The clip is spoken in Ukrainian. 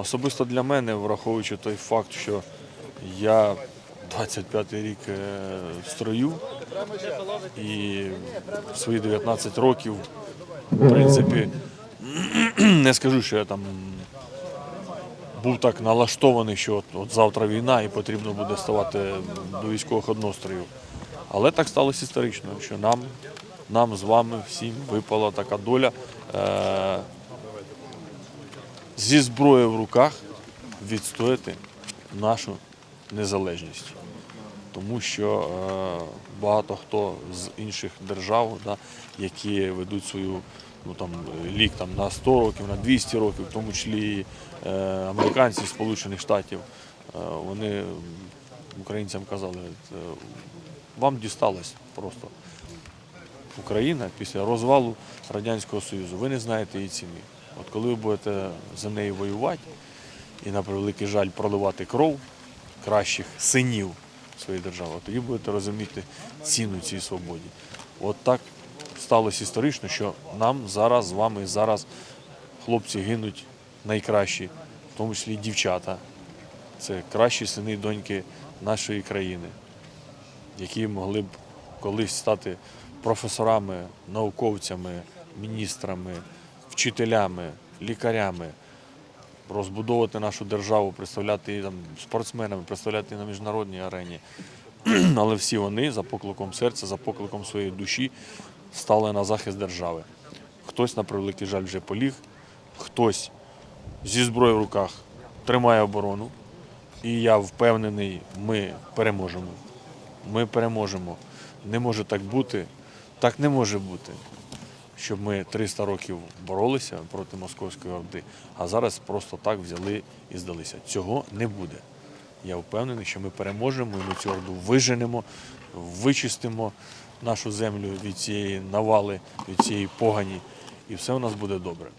Особисто для мене, враховуючи той факт, що я 25-й рік е, в строю і свої 19 років, в принципі, не скажу, що я там був так налаштований, що от, от завтра війна і потрібно буде ставати до військових одностроїв. Але так сталося історично, що нам, нам з вами всім випала така доля. Е- зі зброєю в руках відстояти нашу незалежність. Тому що е, багато хто з інших держав, да, які ведуть свою ну, там, лік там, на 100 років, на 200 років, в тому числі е, американці Сполучених Штатів, е, вони українцям казали, «Е, вам дісталось просто. Україна після розвалу Радянського Союзу, ви не знаєте її ціни. От коли ви будете за нею воювати і, на превеликий жаль, проливати кров кращих синів своєї держави, тоді будете розуміти ціну цій свободі. От так сталося історично, що нам зараз з вами зараз хлопці гинуть найкращі, в тому числі дівчата. Це кращі сини і доньки нашої країни які могли б колись стати професорами, науковцями, міністрами, вчителями, лікарями, розбудовувати нашу державу, представляти її там спортсменами, представляти її на міжнародній арені. Але всі вони за покликом серця, за покликом своєї душі стали на захист держави. Хтось, на превеликий жаль, вже поліг, хтось зі зброєю в руках тримає оборону. І я впевнений, ми переможемо. Ми переможемо. Не може так бути. Так не може бути, щоб ми 300 років боролися проти Московської Орди, а зараз просто так взяли і здалися. Цього не буде. Я впевнений, що ми переможемо, і ми цю орду виженемо, вичистимо нашу землю від цієї навали, від цієї погані, і все у нас буде добре.